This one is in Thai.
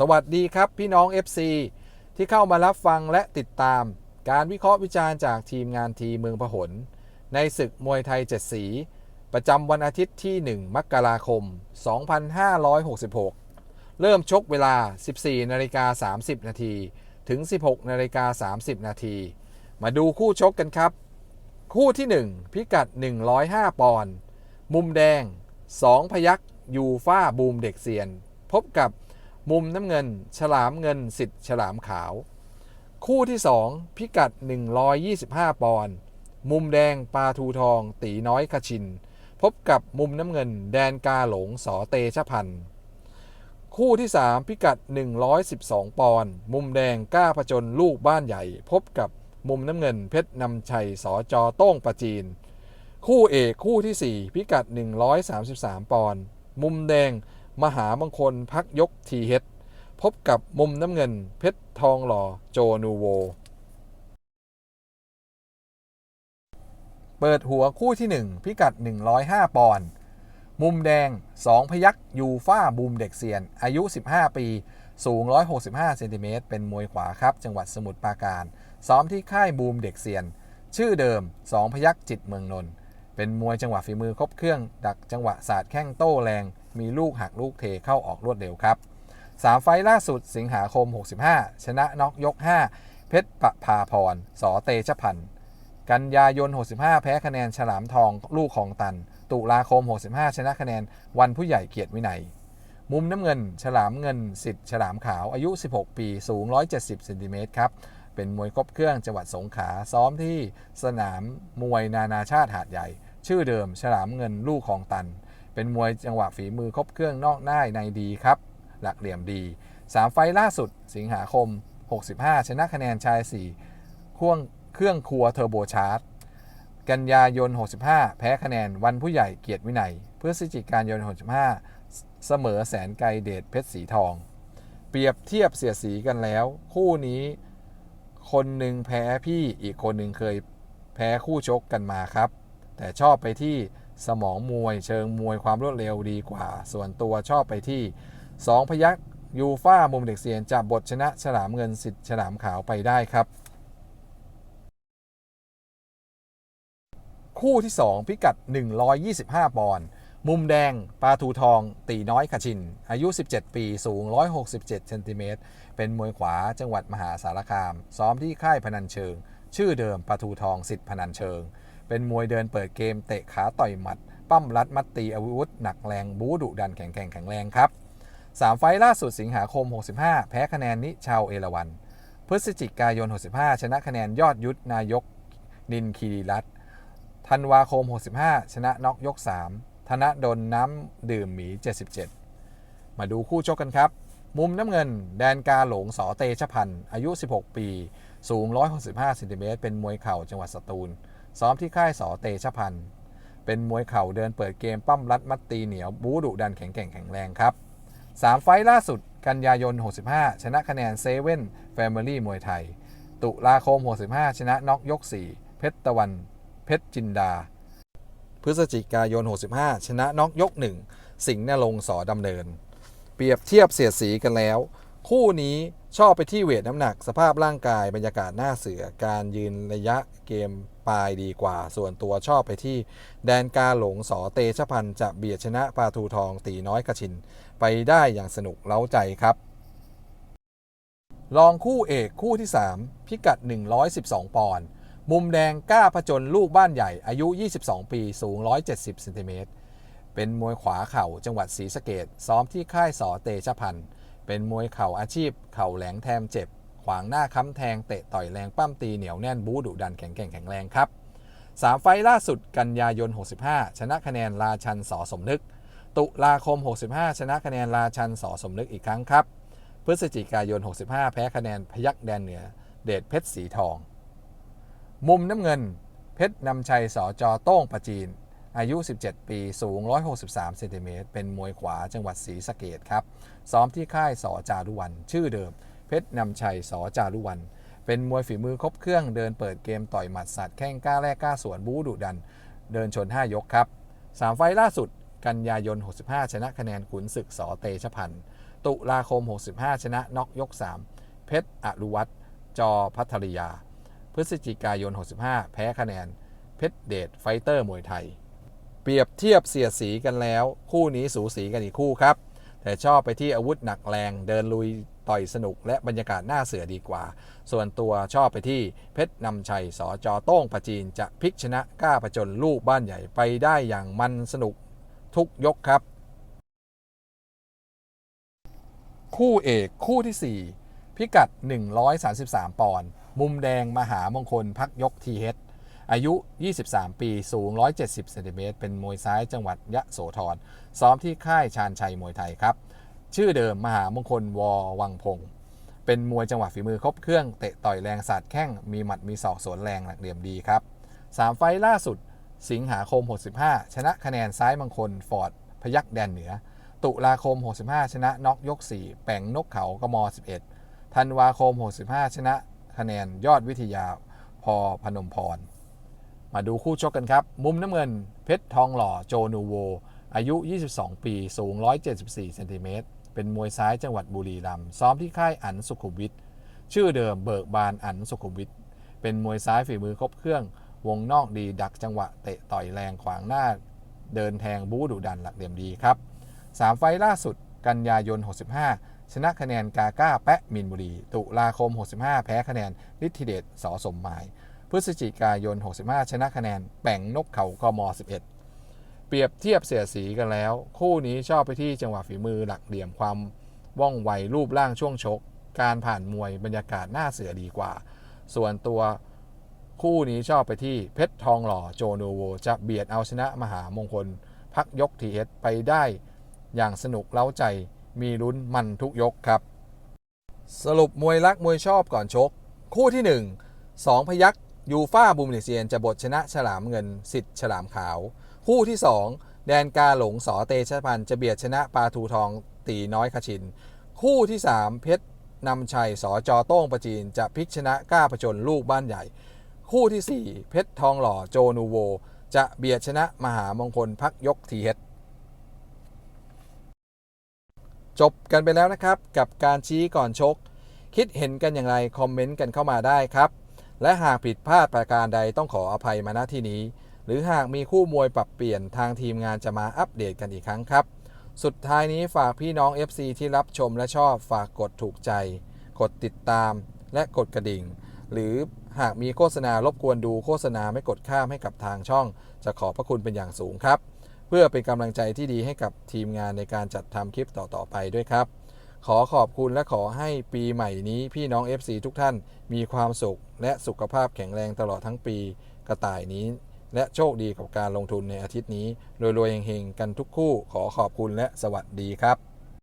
สวัสดีครับพี่น้อง FC ที่เข้ามารับฟังและติดตาม การวิเคราะห์วิจารณ์จากทีมงานทีเมืองพหล ในศึกมวยไทยเจ็ดสี ประจำวันอาทิตย์ที่ 1 มกราคม 2566 เริ่มชกเวลา 14นาฬิกา30 นาทีถึง 16นาฬิกา30 นาทีมาดูคู่ชกกันครับ คู่ที่ 1 พิกัด 105 ปอนด์มุมแดง 2 พยักยูฟ่าบูมเด็กเซียน พบกับ มุมน้ำเงิน ฉลามเงินสิทธิ์ฉลามขาว คู่ที่ 2 พิกัด 125 ปอนด์มุมแดงปลาทูทอง ตีน้อยคชิน พบกับมุมน้ำเงิน แดนกาหลงสอเตชะพันธ์คู่ที่ 3 พิกัด 112 ปอนด์มุมแดงก้าผจญลูกบ้านใหญ่ พบกับมุมน้ำเงินเพชรนำชัยสอจอโต้งประจีน คู่เอกคู่ที่ 4 พิกัด 133 ปอนด์มุมแดง มหามงคลพักยกทีเฮดพบกับมุมน้ำเงินเพชรทองหล่อโจนูโว เปิดหัวคู่ที่ 1 พิกัด 105 ปอนด์มุมแดง 2 พยักยูฟ่าบูมเด็กเซียน อายุ 15 ปี สูง 165 เซนติเมตร เป็นมวยขวาครับ จังหวัดสมุทรปราการ ซ้อมที่ค่ายบูมเด็กเซียน ชื่อเดิม 2 พยักจิตเมืองนนท์ เป็นมวยจังหวะฝีมือครบเครื่อง ดักจังหวะศาสตร์แข้งโต้แรง มีลูกหักลูกเทเข้าออกรวดเร็วครับ3ไฟล่าสุดสิงหาคม 65 ชนะน็อกยก 5 เพชรประภาพรสอเตชพันธ์กันยายน 65 แพ้คะแนนฉลามทองลูกของตัน ตุลาคม 65 ชนะคะแนนวันผู้ใหญ่เกียรติวินัย มุมน้ำเงิน ฉลามเงิน สิทธิ์ฉลามขาวอายุ 16 ปีสูง 170เซนติเมตรครับ เป็นมวยครบเครื่องจังหวัดสงขลาซ้อมที่สนามมวยนานาชาติหาดใหญ่ ชื่อเดิม ฉลามเงินลูกของตัน เป็นมวยจังหวะฝีมือครบเครื่องนอกหน้าในดีครับ หลักเหลี่ยมดี 3 ไฟล่าสุด สิงหาคม 65 ชนะคะแนนชาย 4ควงเครื่องครัวเทอร์โบชาร์จกันยายน 65 แพ้คะแนนวันผู้ใหญ่เกียรติวินัยพฤศจิกายน 65 เสมอแสนไกลเดชเพชรสีทอง เปรียบเทียบเสียสีกันแล้ว คู่นี้คนหนึ่งแพ้พี่อีกคนหนึ่งเคยแพ้คู่ชกกันมาครับ แต่ชอบไปที่สมองมวย เชิงมวยความรวดเร็วดีกว่า ส่วนตัวชอบไปที่ 2 พยักยูฟ่ามุมเด็กเซียนจับบทชนะฉลามเงินสิทธิ์ฉลามขาวไปได้ครับ คู่ที่ 2 พิกัด 125 ปอนด์มุมแดงปลาทูทอง ตีน้อยขชิน อายุ 17 ปี สูง 167เซนติเมตร เป็นมวยขวาจังหวัดมหาสารคาม ซ้อมที่ค่ายพนันเชิง ชื่อเดิมปลาทูทองสิทธิ์พนันเชิง เป็นมวยเดินเปิดเกมเตะขาต่อยหมัด ปั้มรัดมัดตีอาวุธ หนักแรง บูดุดันแข็งแกร่งแข็งแรงครับ 3 ไฟล์ล่าสุดสิงหาคม 65 แพ้คะแนนนิชาวเอราวัน พฤศจิกายน 65 ชนะคะแนนยอดยุทธนายกนินคีรีรัตน์ธันวาคม 65 ชนะน็อกยก 3 ธนดลน้ำดื่มหมี 77 มาดูคู่ชกกันครับ มุมน้ำเงิน แดนกาหลงสอเตชะพันธ์อายุ 16 ปี สูง 165เซนติเมตรเป็นมวยเข่าจังหวัดสตูล ซ้อมที่ค่ายสอเตชะพันธ์เป็นมวยเข่าเดินเปิดเกมปั้มรัดมัดตีเหนียว บูดุดันแข็งแกร่งแข็งแรงครับ 3 ไฟล์ล่าสุดกันยายน 65 ชนะคะแนนเซเว่นแฟมิลี่มวยไทย ตุลาคม 65 ชนะน็อกยก 4 เพชรตะวัน เพชรจินดา พฤศจิกายน 65 ชนะน็อกยก 1 สิงห์นรงค์สอดำเนิน เปรียบเทียบเสียดสีกันแล้ว คู่นี้ชอบไปที่เวทน้ำหนัก สภาพร่างกายบรรยากาศหน้าเสือการยืนระยะเกมปลายดีกว่า ส่วนตัวชอบไปที่แดนกาหลงสอเตชะพันธ์จะเบียดชนะปาทูทองตีน้อยกระชิน ไปได้อย่างสนุกเล้าใจครับรองคู่เอกคู่ที่ 3 พิกัด 112 ปอนด์มุมแดงกล้าผจญลูกบ้านใหญ่อายุ 22 ปีสูง 170เซนติเมตรเป็นมวยขวาเข่าจังหวัดศรีสะเกดซ้อมที่ค่ายสอเตชะพันธ์ เป็นมวยเข่าอาชีพ เข่าแหลงแทมเจ็บ ขวางหน้าค้ำแทง เตะต่อยแรงปั้มตีเหนียวแน่นบูดุดันแข็งแกร่งแข็งแรงครับ3ไฟล์ล่าสุดกันยายน 65 ชนะคะแนนราชันสอสมนึก ตุลาคม 65 ชนะคะแนนราชันสอสมนึกอีกครั้งครับ พฤศจิกายน 65 แพ้คะแนนพยักแดนเหนือ เดชเพชรสีทอง มุมน้ำเงิน เพชรนำชัยสอจอโต้งประจีน อายุ 17 ปี สูง 163 เซนติเมตร เป็นมวยขวาจังหวัดศรีสะเกดครับ ซ้อมที่ค่ายสอจารุวัน ชื่อเดิม เพชรนำชัยสอจารุวัน เป็นมวยฝีมือครบเครื่อง เดินเปิดเกมต่อยหมัดสัตว์แข้งกล้าแลกกล้าสวนบูดุดัน เดินชน 5 ยกครับ 3 ไฟล์ล่าสุด กันยายน 65 ชนะคะแนนขุนศึกสอเตชะพันธ์ตตุลาคม 65 ชนะน็อกยก 3 เพชรอรุวัตจอพัทริยา พฤศจิกายน 65 แพ้คะแนน เพชรเดชไฟเตอร์มวยไทย เปรียบเทียบเสียดสีกันแล้ว คู่นี้สูสีกันอีกคู่ครับ แต่ชอบไปที่อาวุธหนักแรงเดินลุยต่อยสนุกและบรรยากาศน่าเสือดีกว่า ส่วนตัวชอบไปที่เพชรนำชัยสอจอโต้งประจีนจะพลิกชนะกล้าประจนลูกบ้านใหญ่ไปได้อย่างมันสนุกทุกยกครับ คู่เอกคู่ที่ 4 พิกัด 133 ปอนด์มุมแดงมหามงคลพักยกทีเฮด อายุ 23 ปี สูง 170เซนติเมตรเป็นมวยซ้ายจังหวัดยะโสธร ซ้อมที่ค่ายชาญชัยมวยไทยครับ ชื่อเดิมมหามงคลวอวังพงศ์เป็นมวยจังหวะฝีมือครบเครื่องเตะต่อยแรงสาดแข้ง มีหมัดมีศอกสวนแรงหลักเหลี่ยมดีครับ 3 ไฟล์ล่าสุด สิงหาคม 65 ชนะคะแนนซ้ายมงคลฟอร์ดพยักแดนเหนือ ตุลาคม 65 ชนะน็อกยก 4 แป่งนกเขากม 11 ธันวาคม 65 ชนะคะแนนยอดวิทยาพอพนมพร มาดูคู่ชกกันครับ มุมน้ำเงิน เพชรทองหล่อโจนูโว อายุ 22 ปี สูง 174เซนติเมตรเป็นมวยซ้ายจังหวัดบุรีรัมย์ซ้อมที่ค่ายอันสุขุมวิทชื่อเดิมเบิกบานอันสุขุมวิทเป็นมวยซ้ายฝีมือครบเครื่อง วงนอกดีดักจังหวะเตะต่อยแรงขวางหน้า เดินแทงบู๊ดุดันหลักเหลี่ยมดีครับ 3 ไฟล่าสุด กันยายน 65 ชนะคะแนนกาก้าแปะมินบุรี ตุลาคม 65 แพ้คะแนนฤทธิเดชสอสมหมาย พฤศจิกายน 65 ชนะคะแนนแป่งนกเขากม 11 เปรียบเทียบเสียสีกันแล้ว คู่นี้ชอบไปที่จังหวะฝีมือหลักเหลี่ยมความว่องไวรูปร่างช่วงชก การผ่านมวยบรรยากาศหน่าเสือดีกว่า ส่วนตัวคู่นี้ชอบไปที่เพชรทองหล่อโจโนโว จะเบียดเอาชนะมหามงคล พักยกทีเอสไปได้ อย่างสนุกเล้าใจมีลุ้นมันทุกยกครับ สรุปมวยรักมวยชอบก่อนชก คู่ที่ 1 2 พยัก ยูฟ่าบูมเนเซียนจะบทชนะฉลามเงินสิทธิ์ฉลามขาว คู่ที่ 2 แดนกาหลงสอเตชะพันธ์จะเบียดชนะปาทูทองตีน้อยขชิน คู่ที่ 3 เพชรนำชัยสอจอโต้งประจีนจะพลิกชนะกล้าประจนลูกบ้านใหญ่ คู่ที่ 4 เพชรทองหล่อโจนูโว จะเบียดชนะมหามงคลพักยกทีเฮดจบกันไปแล้วนะครับกับการชี้ก่อนชก คิดเห็นกันอย่างไร คอมเมนต์กันเข้ามาได้ครับ และหากผิดพลาดประการใดต้องขออภัยมาณที่นี้ หรือหากมีคู่มวยปรับเปลี่ยนทางทีมงานจะมาอัปเดตกันอีกครั้งครับ สุดท้ายนี้ฝากพี่น้อง FC ที่รับชมและชอบฝากกดถูกใจ กดติดตามและกดกระดิ่ง หรือหากมีโฆษณารบกวนดูโฆษณาไม่กดข้ามให้กับทางช่อง จะขอบพระคุณเป็นอย่างสูงครับ เพื่อเป็นกำลังใจที่ดีให้กับทีมงานในการจัดทำคลิปต่อๆไปด้วยครับ ขอขอบคุณและขอให้ปีใหม่นี้พี่น้อง FC ทุกท่านมีความสุข และสุขภาพแข็งแรงตลอดทั้งปีกระต่ายนี้ และโชคดีกับการลงทุนในอาทิตย์นี้รวยๆเฮงๆกันทุกคู่ขอขอบคุณและสวัสดีครับ